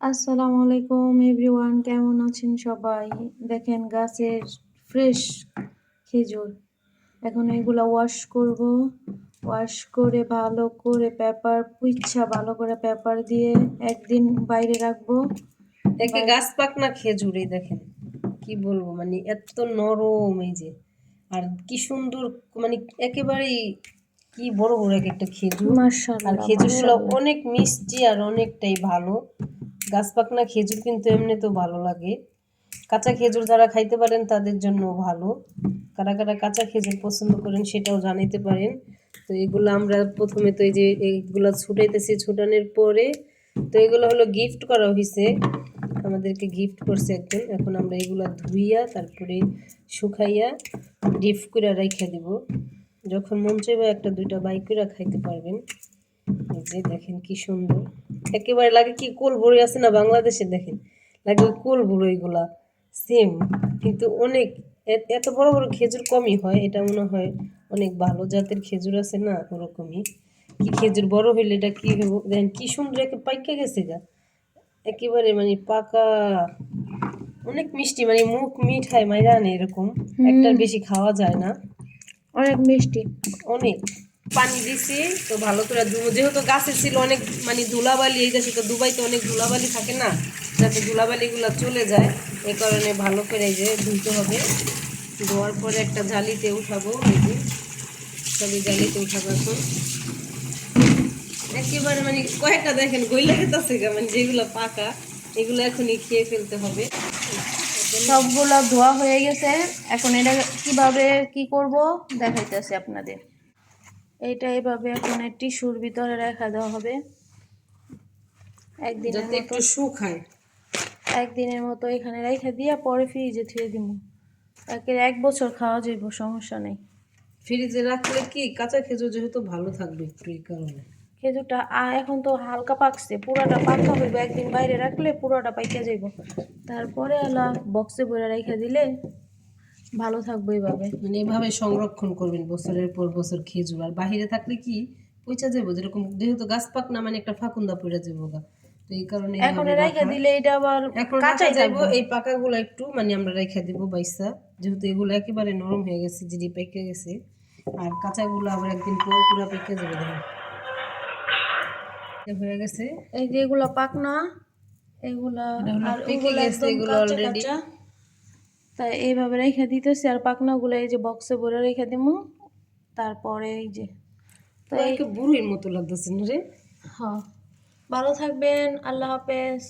আসসালামু আলাইকুম এভরিওয়ান কেমন আছেন সবাই? দেখেন গাছের ফ্রেশ খেজুর। এখন এগুলা ওয়াশ করব। ওয়াশ করে ভালো করে পেপার পুইচ্ছা ভালো করে পেপার দিয়ে একদিন বাইরে রাখব। একে গাছ পাকনা খেজুরে দেখেন। কি বলব মানে এত নরম এই যে। আর কি সুন্দর মানে একেবারেই কি বড় বড় এক একটা খেজুর। আর খেজুরগুলো অনেক মিষ্টি আর অনেকটাই ভালো। গাছ পাকনা খেজুর কিন্তু এমনি তো ভালো লাগে। কাঁচা খেজুর যারা খাইতে পারেন, তাদের জন্য ভালো। কারা কারা কাঁচা খেজুর পছন্দ করেন, সেটাও জানাইতে পারেন। তো এগুলো আমরা প্রথমে তো এই যে এইগুলো ছুটাইতেছি, ছুটানোর পরে তো এগুলো হলো গিফট করা হয়েছে আমাদেরকে গিফট করছে একজন। এখন আমরা এগুলো ধুইয়া, তারপরে শুকাইয়া ডিপ করে রেখে দিব। যখন মন চাইবে একটা দুইটা বাইক করে খাইতে পারবেন। এই যে দেখেন কি সুন্দর। একেবারে লাগে কি কোল বড়ি আছে না বাংলাদেশে দেখেন লাগে ওই কোল বড়ো সেম কিন্তু অনেক এত বড় বড় খেজুর কমই হয় এটা মনে হয় অনেক ভালো জাতের খেজুর আছে না ওরকমই। কি খেজুর বড় হইলে এটা কি হইব দেখেন কি সুন্দর একে পাইকা গেছে গা। একেবারে মানে পাকা অনেক মিষ্টি মানে মুখ মিঠাই মাইরা আনে এরকম একটার বেশি খাওয়া যায় না। অনেক মিষ্টি। অনেক। পানি দিছি, তো ভালো করে যেহেতু গাছে ছিল অনেক মানে ধুলাবালি, এই দেশে তো দুবাইতে অনেক ধুলাবালি থাকে না, যাতে ধুলাবালিগুলো চলে যায় এই কারণে ভালো করে এই যে ধুইতে হবে। ধোয়ার পরে একটা জালিতে উঠাবো, এই যে সবই জালিতে উঠাবো এখন। একেবারে মানে কয়েকটা দেখেন গইলা গেছে মানে যেগুলো পাকা, এগুলো এখনই খেয়ে ফেলতে হবে। সবগুলো ধোয়া হয়ে গেছে, এখন এটা কীভাবে কি করব দেখাইতেছি আপনাদের। এইটা এভাবে এখন একটি টিস্যুর ভিতরে রেখা দেওয়া হবে। একদিন একটু শুকায় একদিনের মতো এখানে রেখে দিয়ে পরে ফ্রিজে থুয়ে দিব একের এক বছর খাওয়া যাইব সমস্যা নেই। ফ্রিজে রাখলে কি কাঁচা খেজুর যেহেতু ভালো থাকবে একটু এই কারণে? খেজুরটা এখন তো হালকা পাকছে পুরাটা পাকা হইব। একদিন বাইরে রাখলে পুরোটা পাইকা যাইব। তারপরে আলা বক্সে ভরে রেখে দিলে ভালো থাকব এইভাবে মানে এভাবে সংরক্ষণ করবেন বছরের পর বছর খেজুর আর বাহিরে থাকলে কি পচা যাব? যেরকম যেহেতু গাছ পাক না মানে একটা ফাকুন্দা পড়ে যাব গা। তো এই কারণে এখন দিলে এটা আবার কাঁচাই যাব। এই পাকাগুলো একটু মানে আমরা দিব বাইসা। যেহেতু এগুলো একেবারে নরম হয়ে গেছে পেকে গেছে। আর কাঁচাগুলো আবার একদিন পর পুরো পেকে যাবে দেখেন। হয়ে গেছে। এই যে এগুলা পাক না এগুলা আর পেকে গেছে এগুলো কাঁচা। তাই এইভাবে রেখে দিতেছি আর পাকনাগুলো এই যে বক্সে ভরে রেখে দিব তারপরে এই যে তো এই বুড়ির মতো লাগতেছে না রে? হ্যাঁ। ভালো থাকবেন আল্লাহ হাফেজ।